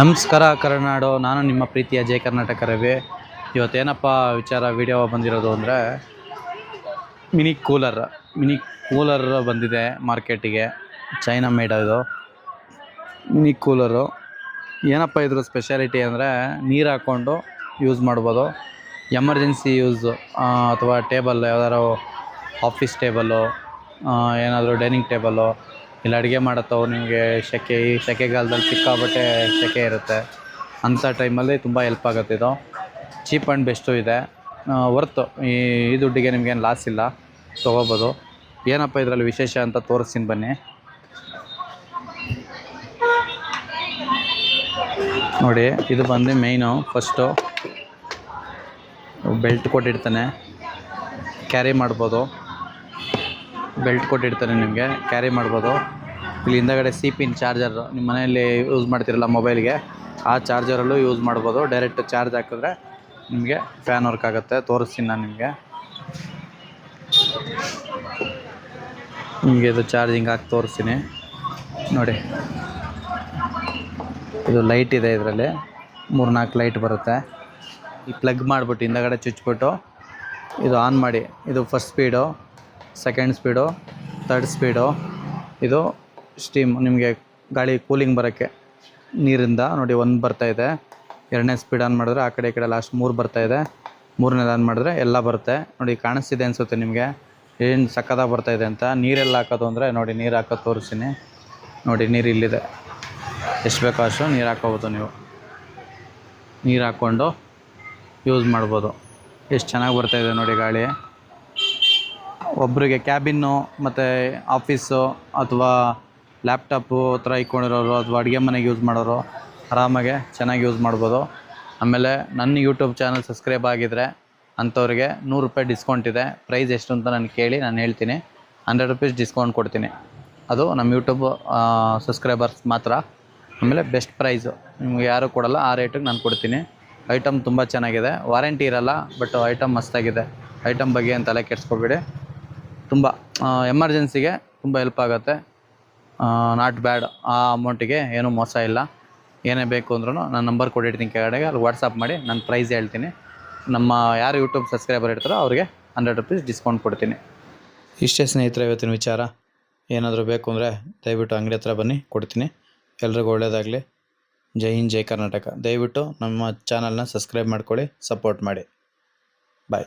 ನಮಸ್ಕಾರ, ಕರ್ನಾಡು. ನಾನು ನಿಮ್ಮ ಪ್ರೀತಿಯ ಜಯ ಕರ್ನಾಟಕ ರವಿ. ಇವತ್ತೇನಪ್ಪ ವಿಚಾರ ವಿಡಿಯೋ ಬಂದಿರೋದು ಅಂದರೆ ಮಿನಿ ಕೂಲರ್ ಮಿನಿ ಕೂಲರ್ ಬಂದಿದೆ ಮಾರ್ಕೆಟಿಗೆ. ಚೈನಾ ಮೇಡ್ ಇದು ಮಿನಿ ಕೂಲರು. ಏನಪ್ಪ ಇದ್ರ ಸ್ಪೆಷಾಲಿಟಿ ಅಂದರೆ ನೀರು ಹಾಕ್ಕೊಂಡು ಯೂಸ್ ಮಾಡ್ಬೋದು. ಎಮರ್ಜೆನ್ಸಿ ಯೂಸು ಅಥವಾ ಟೇಬಲ್ ಯಾವ್ದಾರು ಆಫೀಸ್ ಟೇಬಲ್ಲು ಏನಾದರೂ ಡೈನಿಂಗ್ ಟೇಬಲ್ಲು ಇಲ್ಲ, ಅಡುಗೆ ಮಾಡತ್ತವು, ನಿಮಗೆ ಸೆಕೆ ಈ ಸೆಕೆಗಾಲದಲ್ಲಿ ಸಿಕ್ಕಾಬಟ್ಟೆ ಸೆಕೆ ಇರುತ್ತೆ. ಅಂಥ ಟೈಮಲ್ಲಿ ತುಂಬ ಹೆಲ್ಪ್ ಆಗುತ್ತೆ ಇದು. ಚೀಪ್ ಆ್ಯಂಡ್ ಬೆಸ್ಟು ಇದೆ. ವರ್ತು ಈ ಈ ದುಡ್ಡಿಗೆ ನಿಮಗೇನು ಲಾಸ್ ಇಲ್ಲ. ತೊಗೋಬೋದು. ಏನಪ್ಪ ಇದರಲ್ಲಿ ವಿಶೇಷ ಅಂತ ತೋರಿಸ್ತೀನಿ ಬನ್ನಿ. ನೋಡಿ, ಇದು ಬಂದು ಮೇಯ್ನು ಫಸ್ಟು ಬೆಲ್ಟ್ ಕೊಟ್ಟಿರ್ತಾನೆ ಕ್ಯಾರಿ ಮಾಡ್ಬೋದು. ಬೆಲ್ಟ್ ಕೊಟ್ಟಿಡ್ತಾನೆ ನಿಮಗೆ. ಕ್ಯಾರಿ ಮಾಡ್ಬೋದು. ಇಲ್ಲಿ ಹಿಂದಗಡೆ ಸಿ ಪಿನ್ ಚಾರ್ಜರ್ ನಿಮ್ಮ ಮನೆಯಲ್ಲಿ ಯೂಸ್ ಮಾಡ್ತಿರಲ್ಲ ಮೊಬೈಲ್ಗೆ ಆ ಚಾರ್ಜರಲ್ಲೂ ಯೂಸ್ ಮಾಡ್ಬೋದು. ಡೈರೆಕ್ಟ್ ಚಾರ್ಜ್ ಹಾಕಿದ್ರೆ ನಿಮಗೆ ಫ್ಯಾನ್ ವರ್ಕ್ ಆಗುತ್ತೆ. ತೋರಿಸ್ತೀನಿ ನಾನು ನಿಮಗೆ. ನಿಮಗೆ ಇದು ಚಾರ್ಜಿಂಗ್ ಹಾಕಿ ತೋರಿಸ್ತೀನಿ. ನೋಡಿ. ಇದು ಲೈಟ್ ಇದೆ ಇದರಲ್ಲಿ. ಮೂರು ನಾಲ್ಕು ಲೈಟ್ ಬರುತ್ತೆ. ಈ ಪ್ಲಗ್ ಮಾಡಿಬಿಟ್ಟು ಹಿಂದಗಡೆ ಚುಚ್ಬಿಟ್ಟು ಇದು ಆನ್ ಮಾಡಿ. ಇದು first speed second speed third speed ಇದು ಸ್ಟೀಮ್ ನಿಮಗೆ ಗಾಳಿ ಕೂಲಿಂಗ್ ಬರೋಕ್ಕೆ ನೀರಿಂದ ನೋಡಿ ಒಂದು ಬರ್ತಾ ಇದೆ. ಎರಡನೇ ಸ್ಪೀಡ್ ಆನ್ ಮಾಡಿದ್ರೆ ಆ ಕಡೆ ಈ ಕಡೆ ಲಾಸ್ಟ್ ಮೂರು ಇದೆ. ಮೂರನೇದು ಆನ್ ಮಾಡಿದ್ರೆ ಎಲ್ಲ ಬರುತ್ತೆ. ನೋಡಿ ಕಾಣಿಸ್ತಿದೆ ಅನಿಸುತ್ತೆ ನಿಮಗೆ. ಏನು ಬರ್ತಾ ಇದೆ ಅಂತ. ನೀರೆಲ್ಲ ಹಾಕೋದು ಅಂದರೆ ನೋಡಿ ನೀರು ಹಾಕೋದು ತೋರಿಸ್ತೀನಿ ನೋಡಿ ನೀರು ಇಲ್ಲಿದೆ. ಎಷ್ಟು ಬೇಕೋ ಅಷ್ಟು ನೀರು ಹಾಕೋಬೋದು ನೀವು. ನೀರು ಹಾಕ್ಕೊಂಡು ಯೂಸ್ ಮಾಡ್ಬೋದು. ಎಷ್ಟು ಚೆನ್ನಾಗಿ ಬರ್ತಾ ಇದೆ ನೋಡಿ ಗಾಳಿ. ಒಬ್ಬರಿಗೆ ಕ್ಯಾಬಿನ್ನು ಮತ್ತು ಆಫೀಸು ಅಥವಾ ಲ್ಯಾಪ್ಟಾಪು ಹತ್ರ ಇಟ್ಕೊಂಡಿರೋರು ಅಥವಾ ಅಡುಗೆ ಮನೆಗೆ ಯೂಸ್ ಮಾಡೋರು ಆರಾಮಾಗೆ ಚೆನ್ನಾಗಿ ಯೂಸ್ ಮಾಡ್ಬೋದು. ಆಮೇಲೆ ನನ್ನ ಯೂಟ್ಯೂಬ್ ಚಾನಲ್ ಸಬ್ಸ್ಕ್ರೈಬ್ ಆಗಿದ್ದರೆ ಅಂಥವ್ರಿಗೆ ನೂರು ರೂಪಾಯಿ ಡಿಸ್ಕೌಂಟ್ ಇದೆ. ಪ್ರೈಸ್ ಎಷ್ಟು ಅಂತ ನಾನು ಕೇಳಿ ನಾನು ಹೇಳ್ತೀನಿ. ಹಂಡ್ರೆಡ್ ರುಪೀಸ್ ಡಿಸ್ಕೌಂಟ್ ಕೊಡ್ತೀನಿ. ಅದು ನಮ್ಮ ಯೂಟ್ಯೂಬ್ ಸಬ್ಸ್ಕ್ರೈಬರ್ಸ್ ಮಾತ್ರ. ಆಮೇಲೆ ಬೆಸ್ಟ್ ಪ್ರೈಸು ನಿಮ್ಗೆ ಯಾರೂ ಕೊಡಲ್ಲ ಆ ರೇಟಿಗೆ ನಾನು ಕೊಡ್ತೀನಿ. ಐಟಮ್ ತುಂಬ ಚೆನ್ನಾಗಿದೆ. ವಾರಂಟಿ ಇರಲ್ಲ ಬಟ್ ಐಟಮ್ ಮಸ್ತಾಗಿದೆ ಐಟಮ್ ಬಗ್ಗೆ ಏನು ತಲೆ ಕೆಡ್ಸ್ಕೊಬೇಡಿ. ತುಂಬ ಎಮರ್ಜೆನ್ಸಿಗೆ ತುಂಬ ಹೆಲ್ಪ್ ಆಗುತ್ತೆ. ನಾಟ್ ಬ್ಯಾಡ್ ಆ ಅಮೌಂಟಿಗೆ ಏನೂ ಮೋಸ ಇಲ್ಲ. ಏನೇ ಬೇಕು ಅಂದ್ರೂ ನಾನು ನಂಬರ್ ಕೊಟ್ಟಿರ್ತೀನಿ ಕೆಳಗಡೆಗೆ. ಅಲ್ಲಿ ವಾಟ್ಸಪ್ ಮಾಡಿ ನಾನು ಪ್ರೈಸ್ ಹೇಳ್ತೀನಿ. ನಮ್ಮ ಯಾರು ಯೂಟ್ಯೂಬ್ ಸಬ್ಸ್ಕ್ರೈಬರ್ ಇರ್ತಾರೋ ಅವ್ರಿಗೆ ಹಂಡ್ರೆಡ್ ರುಪೀಸ್ ಡಿಸ್ಕೌಂಟ್ ಕೊಡ್ತೀನಿ. ಇಷ್ಟೇ ಸ್ನೇಹಿತರೆ ಇವತ್ತಿನ ವಿಚಾರ. ಏನಾದರೂ ಬೇಕು ಅಂದರೆ ದಯವಿಟ್ಟು ಅಂಗಡಿ ಹತ್ರ ಬನ್ನಿ, ಕೊಡ್ತೀನಿ. ಎಲ್ರಿಗೂ ಒಳ್ಳೆಯದಾಗಲಿ ಜೈ ಹಿಂದ್, ಜೈ ಕರ್ನಾಟಕ. ದಯವಿಟ್ಟು ನಮ್ಮ ಚಾನಲ್ನ ಸಬ್ಸ್ಕ್ರೈಬ್ ಮಾಡ್ಕೊಳ್ಳಿ ಸಪೋರ್ಟ್ ಮಾಡಿ. ಬಾಯ್